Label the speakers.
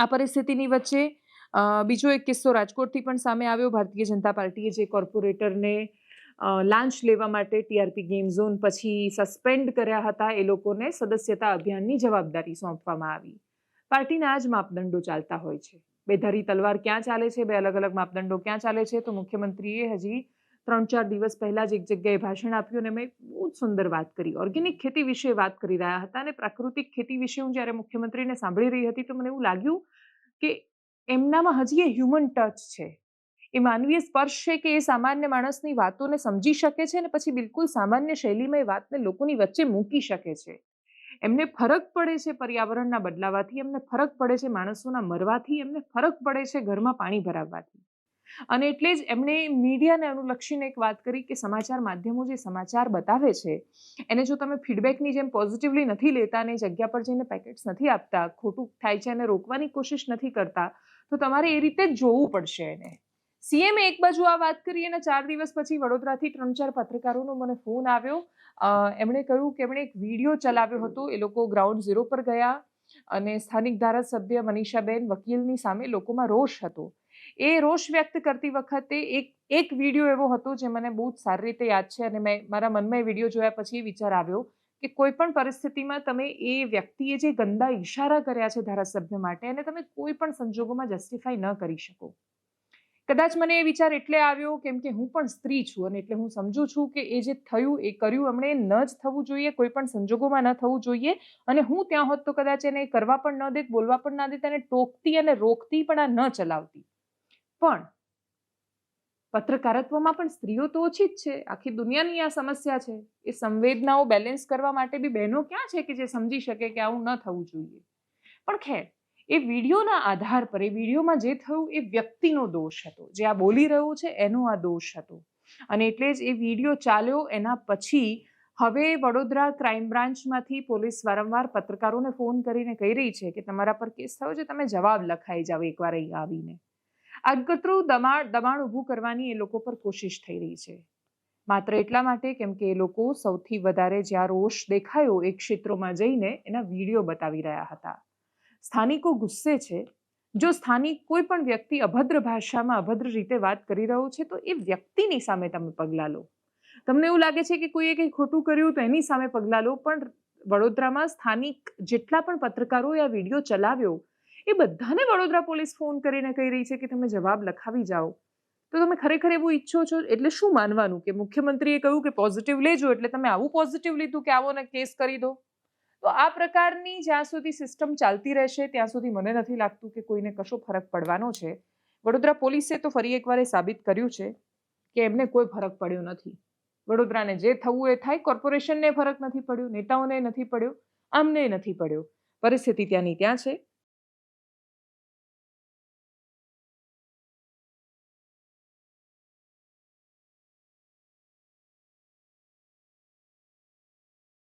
Speaker 1: આ પરિસ્થિતિની વચ્ચે બીજો એક કિસ્સો રાજકોટથી પણ સામે આવ્યો. ભારતીય જનતા પાર્ટીએ જે કોર્પોરેટરને લાંચ લેવા માટે ટીઆરપી ગેમ ઝોન પછી સસ્પેન્ડ કર્યા હતા, એ લોકોને સદસ્યતા અભિયાનની જવાબદારી સોંપવામાં આવી. પાર્ટીના આ જ માપદંડો ચાલતા હોય છે. બેધારી તલવાર ક્યાં ચાલે છે? બે અલગ અલગ માપદંડો ક્યાં ચાલે છે? તો મુખ્યમંત્રીએ હજી ત્રણ ચાર દિવસ પહેલાં જ એક જગ્યાએ ભાષણ આપ્યું અને મેં બહુ જ સુંદર વાત કરી. ઓર્ગેનિક ખેતી વિશે વાત કરી રહ્યા હતા અને પ્રાકૃતિક ખેતી વિશે હું જ્યારે મુખ્યમંત્રીને સાંભળી રહી હતી તો મને એવું લાગ્યું કે એમનામાં હજી એ હ્યુમન ટચ છે. એ માનવીય સ્પર્શ છે કે એ સામાન્ય માણસની વાતોને સમજી શકે છે અને પછી બિલકુલ સામાન્ય શૈલીમાં એ વાતને લોકોની વચ્ચે મૂકી શકે છે. એમને ફરક પડે છે પર્યાવરણના બદલાવાથી, એમને ફરક પડે છે માણસોના મરવાથી, એમને ફરક પડે છે ઘરમાં પાણી ભરાવવાથી. અને એટલે જ એમણે મીડિયાને અનુલક્ષીને એક વાત કરી કે સમાચાર માધ્યમો જે સમાચાર બતાવે છે, એને જો તમે ફીડબેકની જેમ પોઝિટિવલી નથી લેતા અને જગ્યા પર જઈને પેકેટ્સ નથી આપતા, ખોટું થાય છે અને રોકવાની કોશિશ નથી કરતા, તો તમારે એ રીતે જ જોવું પડશે એને. સીએમએ એક બાજુ આ વાત કરી અને ચાર દિવસ પછી વડોદરાથી ત્રણ ચાર પત્રકારોનો મને ફોન આવ્યો. એમણે કહ્યું કે એમણે એક વીડિયો ચલાવ્યો હતો, એ લોકો ગ્રાઉન્ડ ઝીરો પર ગયા અને સ્થાનિક ધારાસભ્ય મનીષાબેન વકીલની સામે લોકોમાં રોષ હતો. એ રોષ વ્યક્ત કરતી વખતે એક એક વીડિયો એવો હતો જે મને બહુ જ સારી રીતે યાદ છે અને મેં મારા મનમાં એ વીડિયો જોયા પછી એ વિચાર આવ્યો કે કોઈ પણ પરિસ્થિતિમાં તમે એ વ્યક્તિએ જે ગંદા ઈશારા કર્યા છે ધારાસભ્ય માટે એને તમે કોઈ પણ સંજોગોમાં જસ્ટિફાઈ ન કરી શકો. કદાચ મને એ વિચાર એટલે આવ્યો કેમ કે હું પણ સ્ત્રી છું અને એટલે હું સમજુ છું કે એ જે થયું, એ કર્યું એમણે ન જ થવું જોઈએ, કોઈ પણ સંજોગોમાં ન થવું જોઈએ અને હું ત્યાં હોત તો કદાચ એને કરવા પણ ન દેત, બોલવા પણ ના દેત અને ટોકતી અને રોકતી પણ આ ન ચલાવતી. પણ પત્રકારત્વમાં પણ સ્ત્રીઓ તો ઓછી જ છે. આખી દુનિયાની આ સમસ્યા છે. એ સંવેદનાઓ બેલેન્સ કરવા માટે બી બહેનો ક્યાં છે કે જે સમજી શકે કે આવું ન થવું જોઈએ? પણ ખેર, એ વિડીયોના આધાર પર, એ વિડીયોમાં જે થયું એ વ્યક્તિનો દોષ હતો. જે આ બોલી રહ્યો છે એનો આ દોષ હતો. અને એટલે જ એ વીડિયો ચાલ્યો એના પછી હવે વડોદરા ક્રાઇમ બ્રાન્ચમાંથી પોલીસ વારંવાર પત્રકારોને ફોન કરીને કહી રહી છે કે તમારા પર કેસ થયો છે, તમે જવાબ લખાઈ જાઓ એકવાર અહીં આવીને. આગતરું દબાણ દબાણ ઊભું કરવાની એ લોકો પર કોશિશ થઈ રહી છે. માત્ર એટલા માટે કેમ કે એ લોકો સૌથી વધારે જ્યાં રોષ દેખાયો એ ક્ષેત્રોમાં જઈને એના વીડિયો બતાવી રહ્યા હતા. સ્થાનિકો ગુસ્સે છે. જો સ્થાનિક કોઈ પણ વ્યક્તિ અભદ્ર ભાષામાં અભદ્ર રીતે વાત કરી રહ્યો છે, તો એ વ્યક્તિની સામે તમે પગલાં લો. તમને એવું લાગે છે કે કોઈએ કંઈ ખોટું કર્યું તો એની સામે પગલાં લો, પણ વડોદરામાં સ્થાનિક જેટલા પણ પત્રકારોએ આ વીડિયો ચલાવ્યો એ બધાને વડોદરા પોલીસ ફોન કરીને કહી રહી છે કે તમે જવાબ લખાવી જાઓ. તો તમે ખરેખર એવું ઈચ્છો છો? એટલે શું માનવાનું? કે મુખ્યમંત્રીએ કહ્યું કે પોઝિટિવ લેજો, એટલે તમે આવું પોઝિટિવ લીધું કે આવો ને કેસ કરી દો? તો આ પ્રકારની જ્યાં સુધી સિસ્ટમ ચાલતી રહેશે, ત્યાં સુધી મને નથી લાગતું કે કોઈને કશો ફરક પડવાનો છે. વડોદરા પોલીસે તો ફરી એકવાર એ સાબિત કર્યું છે કે એમને કોઈ ફરક પડ્યો નથી. વડોદરાને જે થવું એ થાય કોર્પોરેશનને ફરક નથી પડ્યો, નેતાઓને નથી પડ્યો, આમને નથી પડ્યો. પરિસ્થિતિ ત્યાંની ત્યાં છે.